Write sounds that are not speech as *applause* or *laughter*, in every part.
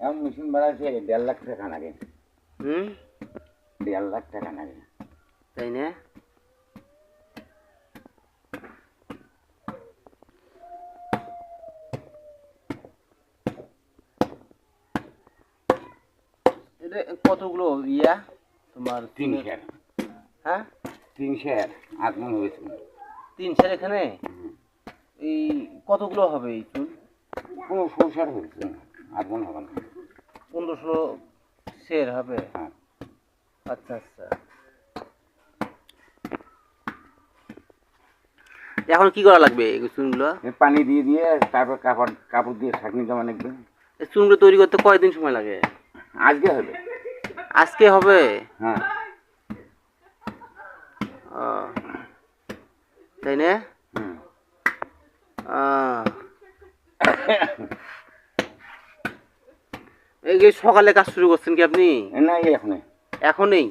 এমন মেশিন বাড়াইছে দেড় লাখ টাকা লাগে হুম? দেড় লাখ টাকা লাগে তাই না? কতগুলো ইয়া? তোমার তিন শেয়ার। হ্যাঁ? তিন শেয়ার আগমন মন হয়েছে। তিন সের এখানে? এই কতগুলো হবে এই চুল? কোনো সংসার হয়েছে না আট হবে না। পনেরো ষোলো সের হবে। হ্যাঁ। আচ্ছা আচ্ছা। এখন কি করা লাগবে চুনগুলো? পানি দিয়ে দিয়ে তারপর কাপড় কাপড় দিয়ে ছাঁকনি দেওয়া লাগবে। চুনগুলো তৈরি করতে কয়দিন সময় লাগে? আজকে হবে। আজকে হবে? হ্যাঁ। ও, তাই না। এই সকালে কাজ শুরু করছেন কি আপনি? না এই এখন এখনই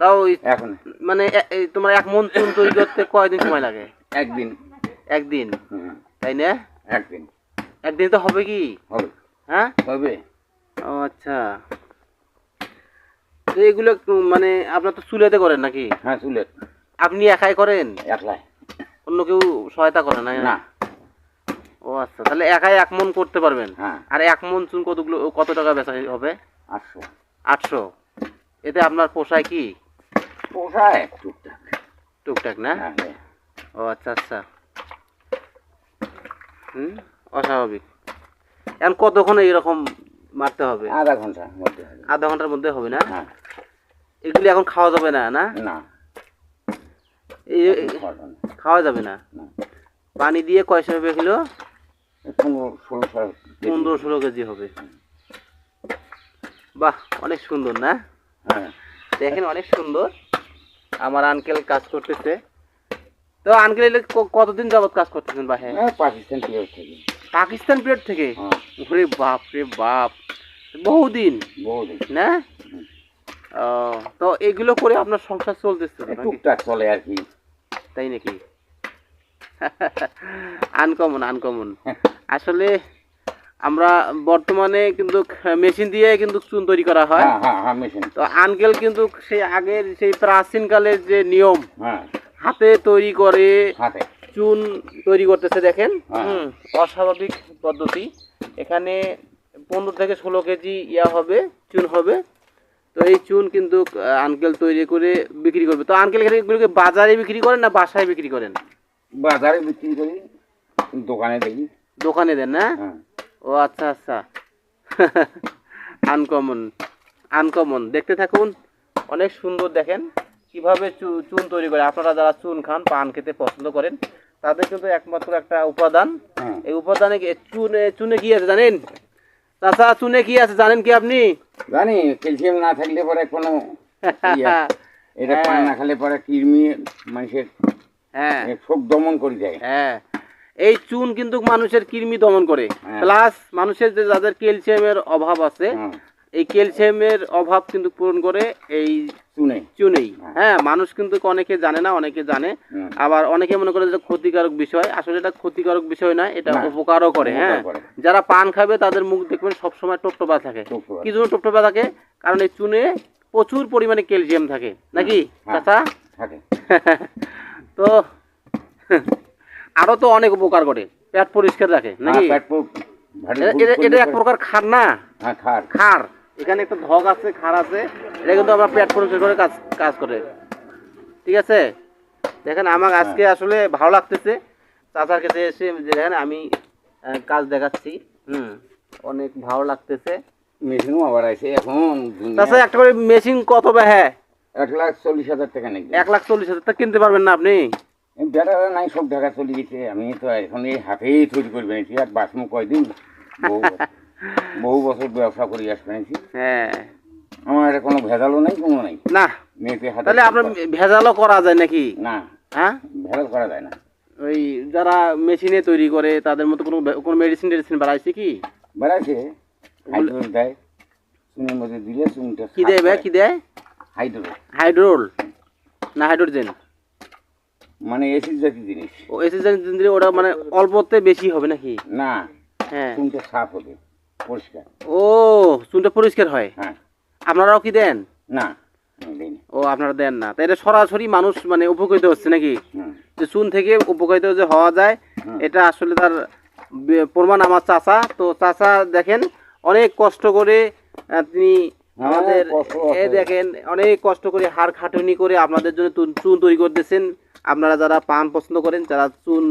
তাও এখন মানে তোমার এক মন চুন তৈরি করতে কয়দিন সময় লাগে? একদিন। একদিন? তাই না? একদিন। একদিন তো হবে কি? হবে। হ্যাঁ? হবে। ও আচ্ছা। তো এগুলো মানে আপনার তো চুলেতে করেন নাকি? হ্যাঁ চুলের আপনি একাই করেন? একলাই। অন্য কেউ সহায়তা করে না? না। ও আচ্ছা তাহলে একাই এক মন করতে পারবেন? হ্যাঁ। আর এক মন চুন কতগুলো কত টাকা বেচা হবে? আটশো। আটশো। এতে আপনার পোষায় কি? পোষায় টুকটাক। টুকটাক না? হ্যাঁ, হ্যাঁ। ও আচ্ছা আচ্ছা। হুম অস্বাভাবিক। এখন কতক্ষণ এইরকম মারতে হবে? আধা ঘণ্টার মধ্যে আধা ঘণ্টার মধ্যে হবে না? হ্যাঁ। এগুলি এখন খাওয়া যাবে না না? না। খাওয়া যাবে না। পানি দিয়ে কয়শো রুপে কিলো? পনেরো ষোলো কেজি হবে। বাহ অনেক সুন্দর না? হ্যাঁ। দেখেন অনেক সুন্দর। আমার আঙ্কেল কাজ করতেছে। তো আঙ্কেল কতদিন যাবত কাজ করতেছেন বাহে? হ্যাঁ, পাকিস্তান পিরিয়ড থেকে। পাকিস্তান পিরিয়ড থেকে? হ্যাঁ। ওরে বাপ রে বাপ। বহুদিন বহুদিন। না? তো এগুলো করে আপনার সংসার চলতেছে টুকটাক চলে আর কি। তাই নাকি? *laughs* আনকমন আনকমন *laughs* আসলে আমরা বর্তমানে কিন্তু মেশিন দিয়ে কিন্তু চুন তৈরি করা হয়। হ্যাঁ হ্যাঁ হ্যাঁ মেশিন। তো আঙ্কেল কিন্তু সেই আগের সেই প্রাচীনকালের যে নিয়ম হাতে তৈরি করে চুন তৈরি করতেছে দেখেন। হুম, অস্বাভাবিক পদ্ধতি। এখানে পনেরো থেকে ষোলো কেজি ইয়া হবে চুন হবে। তো এই চুন কিন্তু আঙ্কেল তৈরি করে বিক্রি করবে। তো আঙ্কেল এখানে এগুলোকে বাজারে বিক্রি করেন না বাসায় বিক্রি করেন? বাজারে বিক্রি করি দোকানে দেখি। দোকানে দেন না হ্যাঁ। ও আচ্ছা আচ্ছা। আনকমন আনকমন দেখতে থাকুন অনেক সুন্দর দেখেন কীভাবে চুন তৈরি করে। আপনারা যারা চুন খান পান খেতে পছন্দ করেন তাদের কিন্তু একমাত্র একটা উপাদান। হ্যাঁ। এই উপাদানে কি- চুনে চুনে কি আছে জানেন? চাচা চুনে কি আছে জানেন কি আপনি? জানি ক্যালসিয়াম না থাকলে পরে কোনো ইয়ে, এটা হ্যাঁ। পানি না খেলে পরে কৃমি মানুষের হ্যাঁ। শোক দমন করে দেয় হ্যাঁ। এই চুন কিন্তু মানুষের কৃমি দমন করে। হ্যাঁ। প্লাস মানুষের যে যাদের ক্যালসিয়ামের অভাব আছে হ্যাঁ। এই ক্যালসিয়ামের অভাব কিন্তু পূরণ করে এই চুনে চুনেই। হ্যাঁ। হ্যাঁ মানুষ কিন্তু অনেকে জানে না অনেকে জানে। আবার অনেকে মনে করে যে ক্ষতিকারক বিষয়। আসলে এটা ক্ষতিকারক বিষয় না এটা উপকারও করে হ্যাঁ। যারা পান খাবে তাদের মুখ দেখবেন সবসময় টপটপা থাকে। কি জন্য টপটপা থাকে? কারণ এই চুনে প্রচুর পরিমাণে ক্যালসিয়াম থাকে। নাকি। চাচা? থাকে। *laughs* তো *laughs* আরও তো অনেক উপকার করে। পেট পরিষ্কার রাখে নাকি? হ্যাঁ, পেট এটা- এক প্রকার খার না? হ্যাঁ খার। খার। এখানে একটা ধগ আছে খার আছে। এটা কিন্তু আমার পেট পরিষ্কার করে কাজ কাজ করে। ঠিক আছে? দেখেন আমার আজকে আসলে ভালো লাগতেছে। চাচার কাছে এসে দেখেন আমি কাজ দেখাচ্ছি। হুম অনেক ভালো লাগতেছে। মেশিনও আবার আছে এখন তাছাড়া একটা করে মেশিন কত বে হ্যাঁ? এক লাখ চল্লিশ হাজার টাকা নাকি? এক লাখ চল্লিশ হাজার টাকা কিনতে পারবেন না আপনি? বেটারা নাই সব ঢাকা চলে গেছে। আমি তো এখন এই হাতেই তৈরি করে বেড়েছি আর বাসমু কয়দিন? বহু বছর। ব্যবসা করে আসতে পেরেছি হ্যাঁ। আমার কোনো ভেজালও নাই কোনো নাই। না। মেয়েকে হাতে তাহলে আপনার ভেজালও করা যায় নাকি? না। হ্যাঁ? ভেজাল করা যায় না। ওই যারা মেশিনে তৈরি করে তাদের মতো কোনো কোনো মেডিসিন টেডিসিন বাড়াইছে কি? বেড়াইছে। হাইড্রোল দেয়। চুনের মধ্যে দিলে চুনটা কি দেয় ভাই? কি দেয়? হাইড্রোল। হাইড্রোল? না হাইড্রোজেন? মানে এসিড জাতীয় জিনিস। ও দিলে ওটা মানে অল্পতে বেশি হবে নাকি? না হ্যাঁ। চুনটা সাফ হবে পরিষ্কার। ও চুনটা পরিষ্কার হয়? হ্যাঁ। আপনারাও কি দেন? না। ও আপনারা দেন না। তাই এটা সরাসরি মানুষ মানে উপকৃত হচ্ছে নাকি? যে চুন থেকে উপকৃত যে হওয়া যায় এটা আসলে তার প্রমাণ আমার চাচা। তো চাচা দেখেন অনেক কষ্ট করে তিনি হ্যাঁ, আমাদের এ দেখেন অনেক কষ্ট করে হাড় খাটুনি করে আপনাদের জন্য চুন তৈরি করতেছেন। আপনারা যারা পান পছন্দ করেন যারা চুন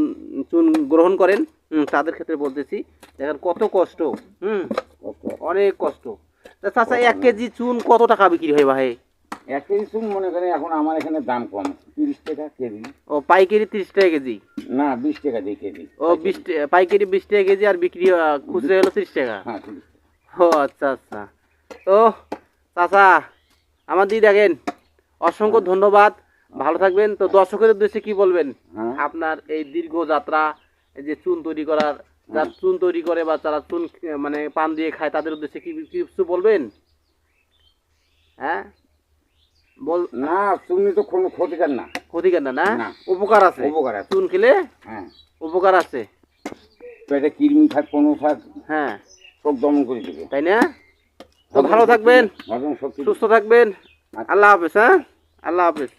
চুন গ্রহণ করেন হুম, তাদের ক্ষেত্রে বলতেছি দেখেন কত কষ্ট হুম অনেক কষ্ট। তা চাচা এক কেজি চুন কত টাকা বিক্রি হয় ভাই? এক কেজি চুন মনে করেন এখন আমার এখানে দাম কম তিরিশ টাকা কেজি। ও পাইকারি তিরিশ টাকা কেজি? না বিশ টাকা দিয়ে কেজি। ও বিশ পাইকারি বিশ টাকা কেজি আর বিক্রি খুচরা হলো তিরিশ টাকা? হ্যাঁ ও আচ্ছা আচ্ছা। তো চাচা আমার দিদি দেখেন অসংখ্য ধন্যবাদ। ভালো থাকবেন। তো দর্শকের উদ্দেশ্যে কি বলবেন? হ্যাঁ। আপনার এই দীর্ঘ যাত্রা এই যে চুন তৈরি করার যারা চুন তৈরি করে বা যারা চুন মানে পান দিয়ে খায় তাদের উদ্দেশ্যে কি কিছু বলবেন? হ্যাঁ? বল না চুনি তো কোনো ক্ষতিকার না। ক্ষতিকার না না। উপকার আছে? উপকার আছে। চুন খেলে হ্যাঁ। উপকার আছে? পেটে কৃমি থাক কোনো থাক হ্যাঁ। সব দমন করে দেবে। তাই না? তো ভালো থাকবেন সুস্থ থাকবেন। আল্লাহ হাফেজ হ্যাঁ? আল্লাহ হাফেজ।